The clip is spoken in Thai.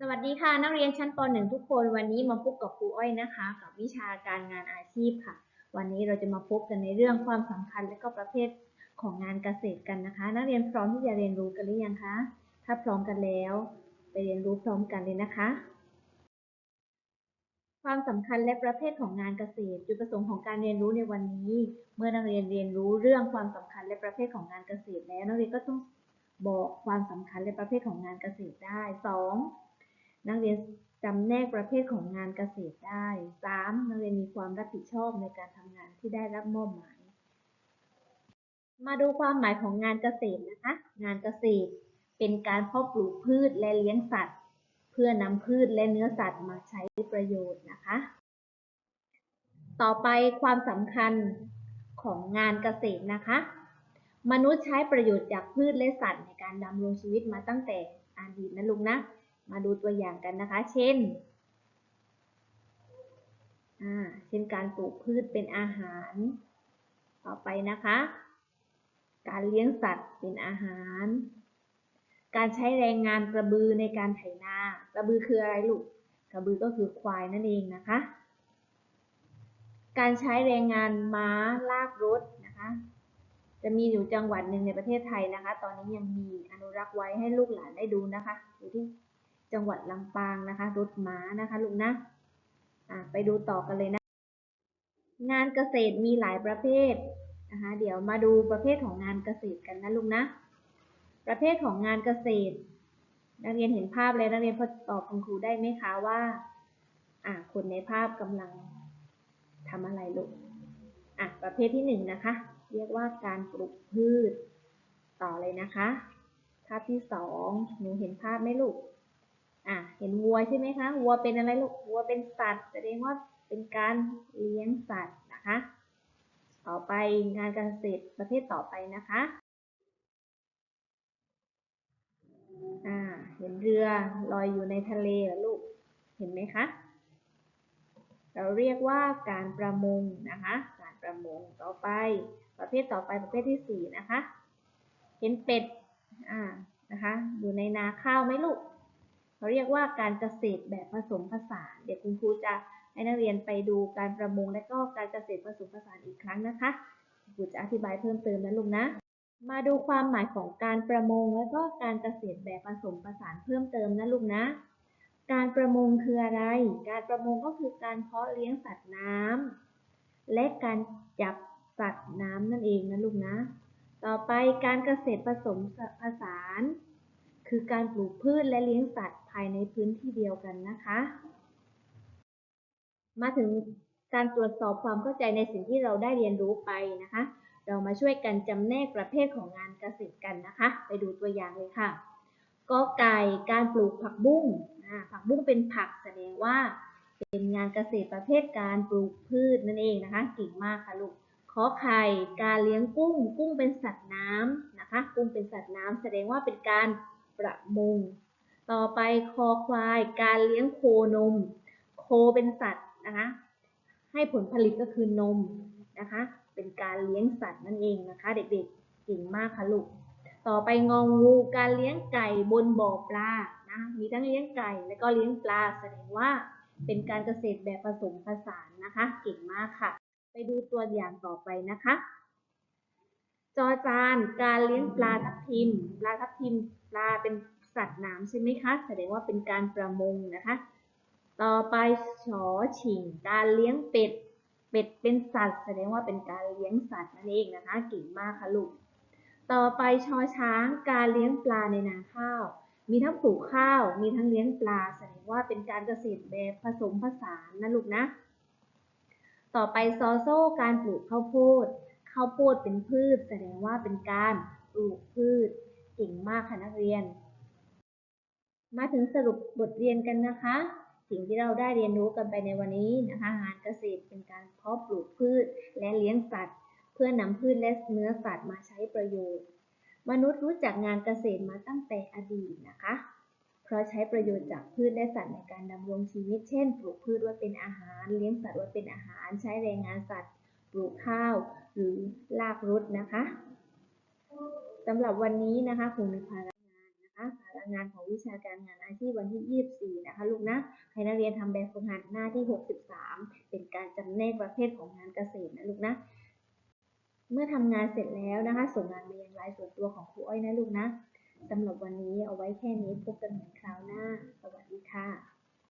สวัสดีค่ะ นักเรียนชั้นป .1 ทุกคนวันนี้มาพบกับครูอ้อยนะคะ กับวิชาการงานอาชีพค่ะ วันนี้เราจะมาพบกันในเรื่องความสำคัญและก็ประเภทของงานเกษตรกันนะคะ นักเรียนพร้อมที่จะเรียนรู้กันหรือยังคะถ้าพร้อมกันแล้ว ไปเรียนรู้พร้อมกันเลยนะคะ ความสำคัญและประเภทของงานเกษตร จุดประสงค์ของการเรียนรู้ในวันนี้ เมื่อนักเรียนเรียนรู้เรื่องความสำคัญและประเภทของงานเกษตรแล้วนักเรียนก็ต้องบอกความสำคัญและประเภทของงานเกษตรได้สอง นักเรียนจำแนกประเภทของงานเกษตรได้ 3. นักเรียนมีความรับผิดชอบในการทำงานที่ได้รับมอบหมาย มาดูความหมายของงานเกษตรนะคะ งานเกษตรเป็นการเพาะปลูกพืชและเลี้ยงสัตว์ เพื่อนำพืชและเนื้อสัตว์มาใช้ประโยชน์นะคะ ต่อไปความสำคัญของงานเกษตรนะคะ มนุษย์ใช้ประโยชน์จากพืชและสัตว์ในการดำรงชีวิตมาตั้งแต่อดีตนะลุงนะ มาดูตัวอย่างกันนะคะ เช่น เช่นการปลูกพืชเป็นอาหาร ต่อไปนะคะ การเลี้ยงสัตว์เป็นอาหาร การใช้แรงงานกระบือในการไถนา กระบือคืออะไรลูก กระบือก็คือควายนั่นเองนะคะ การใช้แรงงานม้าลากรถนะคะจะมีอยู่จังหวัดหนึ่งในประเทศไทยนะคะ ตอนนี้ยังมีอนุรักษ์ไว้ให้ลูกหลานได้ดูนะคะ อยู่ที่ จังหวัดลำปางนะคะรถม้านะคะลูกนะอะไปดูต่อกันเลยนะ งานเกษตรมีหลายประเภทนะคะเดี๋ยวมาดูประเภทของงานเกษตรกันนะลูกนะ ประเภทของงานเกษตร นักเรียนเห็นภาพแล้วนักเรียนพอตอบคุณครูได้ไหมคะว่าอะคนในภาพกำลังทำอะไรลูกอะประเภทที่หนึ่งนะคะ เรียกว่าการปลูกพืช ต่อเลยนะคะ ภาพที่สองหนูเห็นภาพไหมลูก อะเห็นวัวใช่ไหมคะวัวเป็นอะไรลูกวัวเป็นสัตว์แสดงว่าเป็นการเลี้ยงสัตว์นะคะ ต่อไปงานการเกษตรประเภทต่อไปนะคะอ่าเห็นเรือลอยอยู่ในทะเลเหรอลูกเห็นไหมคะเราเรียกว่าการประมงนะคะ การประมงต่อไป ประเภทต่อไปประเภทที่สี่นะคะ เห็นเป็ดอ่านะคะ อยู่ในนาข้าวไหมลูก เขาเรียกว่าการเกษตรแบบผสมผสาน เดี๋ยวคุณครูจะให้นักเรียนไปดูการประมงและก็การเกษตรผสมผสานอีกครั้งนะคะคุณครูจะอธิบายเพิ่มเติมนะลูกนะ มาดูความหมายของการประมงและก็การเกษตรแบบผสมผสานเพิ่มเติมนะลูกนะ การประมงคืออะไร การประมงก็คือการเพาะเลี้ยงสัตว์น้ำและการจับสัตว์น้ำนั่นเองนะลูกนะ ต่อไปการเกษตรผสมผสาน คือการปลูกพืชและเลี้ยงสัตว์ายในพื้นที่เดียวกันนะคะ มาถึงการตรวจสอบความเข้าใจในสิ่งที่เราได้เรียนรู้ไปนะคะ เรามาช่วยกันจำแนกประเภทของงานเกษตรกันนะคะ ไปดูตัวอย่างเลยค่ะกอไก่การปลูกผักบุ้งผักบุ้งเป็นผักแสดงว่า เป็นงานเกษตรประเภทการปลูกพืชนั่นเองนะคะเก่งมากค่ะลูกขอไข่การเลี้ยงกุ้ง กุ้งเป็นสัตว์น้ำนะคะ กุ้งเป็นสัตว์น้ำแสดงว่าเป็นการประมง ต่อไปคอควายการเลี้ยงโคนม โคเป็นสัตว์นะคะให้ผลผลิตก็คือนมนะคะ เป็นการเลี้ยงสัตว์นั่นเองนะคะ เด็กๆเก่งมากค่ะลูกต่อไปงองูการเลี้ยงไก่บนบ่อปลานะมีทั้งเลี้ยงไก่และก็เลี้ยงปลาแสดงว่าเป็นการเกษตรแบบผสมผสานนะคะ เก่งมากค่ะ ไปดูตัวอย่างต่อไปนะคะ จอจานการเลี้ยงปลาทับทิม ปลาทับทิม ปลาเป็น สัตว์น้ำใช่ไหมคะ แสดงว่าเป็นการประมงนะคะ ต่อไปชอชิง การเลี้ยงเป็ด เป็ดเป็นสัตว์ แสดงว่าเป็นการเลี้ยงสัตว์นั่นเองนะคะ เก่งมากค่ะลูก ต่อไปชอช้าง การเลี้ยงปลาในนาข้าว มีทั้งปลูกข้าว มีทั้งเลี้ยงปลา แสดงว่าเป็นการเกษตรแบบผสมผสานนะลูกนะ ต่อไปซอโซ่ การปลูกข้าวโพด ข้าวโพดเป็นพืช แสดงว่าเป็นการปลูกพืช เก่งมากค่ะนักเรียน มาถึงสรุปบทเรียนกันนะคะ สิ่งที่เราได้เรียนรู้กันไปในวันนี้นะคะงานเกษตรเป็นการเพาะปลูกพืชและเลี้ยงสัตว์ เพื่อนำพืชและเนื้อสัตว์มาใช้ประโยชน์ มนุษย์รู้จักงานเกษตรมาตั้งแต่อดีตนะคะ เพราะใช้ประโยชน์จากพืชและสัตว์ในการดำรงชีวิต เช่น ปลูกพืชไว้เป็นอาหาร เลี้ยงสัตว์ไว้เป็นอาหาร ใช้แรงงานสัตว์ ปลูกข้าว หรือลากรถนะคะสำหรับวันนี้นะคะคงมีภาระ งานของวิชาการงานอาชีพวันที่ 24 นะคะลูกนะให้นักเรียนทำแบบฝึกหัดหน้าที่ 63 เป็นการจำแนกประเภทของงานเกษตรนะลูกนะ เมื่อทำงานเสร็จแล้วนะคะ ส่งงานไปยังไลน์ส่วนตัวของครูอ้อยนะลูกนะสำหรับวันนี้เอาไว้แค่นี้พบกันใหม่คราวหน้า สวัสดีค่ะ